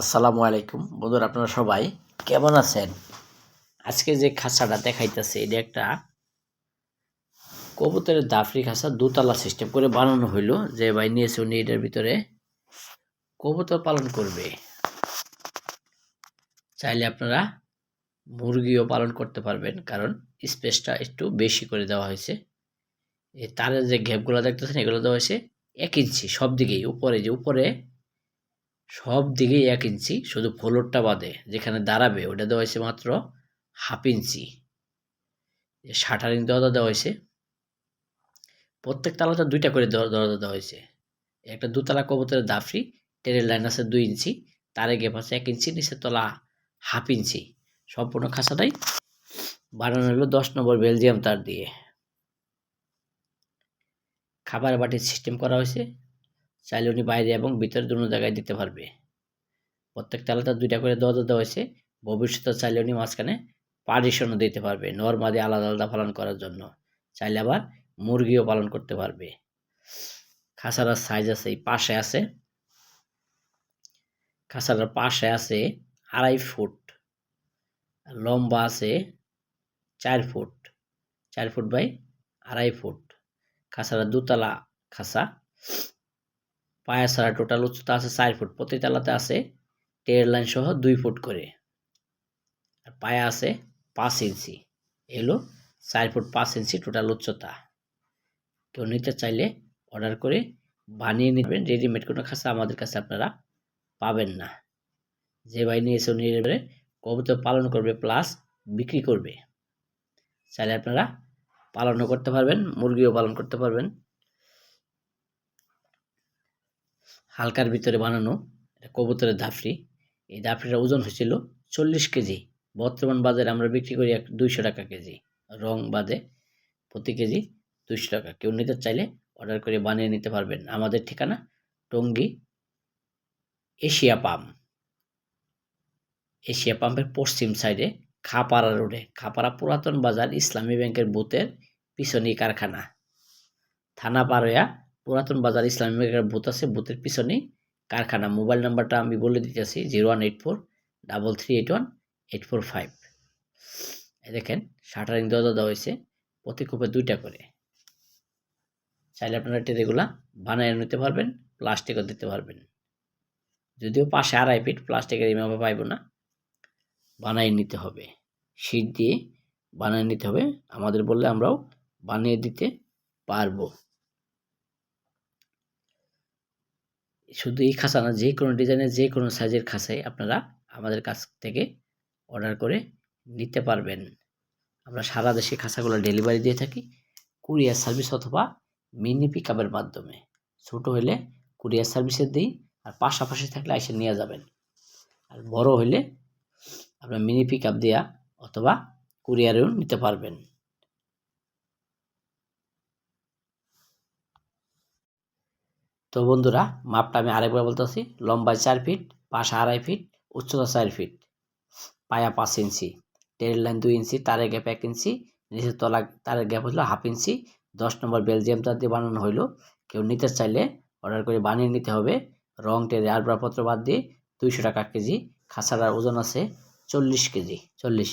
আসসালামু আলাইকুম। বন্ধুরা, আপনারা সবাই কেমন আছেন? আজকে যে খাঁচাটা দেখাইতেছে, এটা একটা কবুতরের দাফরি খাঁচা, দুতলা সিস্টেম করে বানানো হইল। যে ভাই নিয়েছে উনি, এটার ভিতরে কবুতর পালন করবে। চাইলে আপনারা মুরগিও পালন করতে পারবেন, কারণ স্পেসটা একটু বেশি করে দেওয়া হয়েছে। তারের যে ঘেপগুলো দেখতেছেন, এগুলো দেওয়া হয়েছে এক ইঞ্চি সব দিকেই। উপরে যে, উপরে সব দিকেই এক ইঞ্চি শুধু ফ্লোরটা বাদে, যেখানে দাঁড়াবে, ওটা দেওয়া হয়েছে মাত্র হাফ ইঞ্চি শাটারিং দরজা দেওয়া হয়েছে। প্রত্যেক তালাতে দুইটা করে দরজা দেওয়া হয়েছে। একটা দুতলা কবুতরের দাফরি ট্রেনের লাইন আছে দুই ইঞ্চি তারে গেপ আছে এক ইঞ্চি নিচের তলা হাফ ইঞ্চি সম্পূর্ণ খাঁচাটাই বানানো হলো দশ নম্বর বেলজিয়াম তার দিয়ে। খাবার বাটির সিস্টেম করা হয়েছে। চাইলে উনি বাইরে এবং ভিতরে দুটো জায়গায় দিতে পারবে। প্রত্যেক তালাতে দুইটা করে দরজা দেওয়া হয়েছে। ভবিষ্যতে চাইলে উনি মাঝখানে পার্টিশনও দিতে পারবে। নর্মালি আলাদা আলাদা পালন করার জন্য। চাইলে আবার মুরগিও পালন করতে পারবে। খাসারার সাইজ আছে, এই পাশে আছে। খাসারার পাশে আছে আড়াই ফুট। লম্বা আছে চার ফুট। চার ফুট বাই আড়াই ফুট। খাসারা দুতলা খাসা। পায়া ছাড়া টোটাল উচ্চতা আছে চার ফুট। প্রতি তালাতে আছে টের লাইন সহ দুই ফুট করে। আর পায়া আছে পাঁচ ইঞ্চি। এলো চার ফুট পাঁচ ইঞ্চি টোটাল উচ্চতা। কেউ নিতে চাইলে অর্ডার করে বানিয়ে নেবেন। রেডিমেড কোনো খাঁচা আমাদের কাছে আপনারা পাবেন না। যে ভাই নিয়েছে উনি কবুতর পালন করবে প্লাস বিক্রি করবে। চাইলে আপনারা পালনও করতে পারবেন, মুরগিও পালন করতে পারবেন। হালকার ভিতরে বানানো এটা কবুতরের দাফরি। এই দাফরিটার ওজন হয়েছিল চল্লিশ কেজি। বর্তমান বাজারে আমরা বিক্রি করি এক দুইশো টাকা কেজি। রং বাদে প্রতি কেজি দুইশো টাকা। কেউ নিতে চাইলে অর্ডার করে বানিয়ে নিতে পারবেন। আমাদের ঠিকানা টঙ্গী এশিয়া পাম্প এশিয়া পাম্পের পশ্চিম সাইডে খাপাড়া রোডে খাপাড়া পুরাতন বাজার ইসলামী ব্যাংকের বুথের পিছনেই কারখানা। থানা পারোয়া পুরাতন বাজার ইসলামী ব্যাংকের বুথ আছে, বুথের পিছনেই কারখানা। মোবাইল নাম্বারটা আমি বলে দিতেছি, zero one eight four, double three eight one, eight four five. দেখেন, শাটারিং দরজা দেওয়া হয়েছে, প্রতি কূপে দুইটা করে। চাইলে আপনারা টেরেগুলা বানিয়ে নিতে পারবেন, প্লাস্টিকও দিতে পারবেন। যদিও পাশে আড়াই ফিট, প্লাস্টিকের এভাবে পাইব না। বানিয়ে নিতে হবে। শীত দিয়ে বানিয়ে নিতে হবে। আমাদের বললে আমরাও বানিয়ে দিতে পারব। শুধু এই খাঁচা না, যে কোনো ডিজাইনের যে কোনো সাইজের খাঁচাই আপনারা আমাদের কাছ থেকে অর্ডার করে নিতে পারবেন। আমরা সারা দেশে খাঁচাগুলো ডেলিভারি দিয়ে থাকি কুরিয়ার সার্ভিস অথবা মিনি পিক আপের মাধ্যমে। ছোটো হলে কুরিয়ার সার্ভিসে দিই আর পাশাপাশি থাকলে এসে নিয়ে যাবেন। আর বড় হলে আপনার মিনি পিক আপ দেওয়া অথবা কুরিয়ারেও নিতে পারবেন। তো বন্ধুরা, মাপটা আমি আরেকবার বলতেছি। লম্বায় চার ফিট, পাশে আড়াই ফিট উচ্চতা চার ফিট। পায়া পাঁচ ইঞ্চি। টেরের লাইন দুই ইঞ্চি, তারের গ্যাপ এক ইঞ্চি, নিচের তলা তারের গ্যাপ হলো হাফ ইঞ্চি। দশ নম্বর বেলজিয়াম তার দিয়ে বানানো হইল। কেউ নিতে চাইলে অর্ডার করে বানিয়ে নিতে হবে। রং, টেরে আসবাবপত্র বাদ দিয়ে দুইশো টাকা কেজি। খাঁচাটার ওজন আছে চল্লিশ কেজি, চল্লিশ।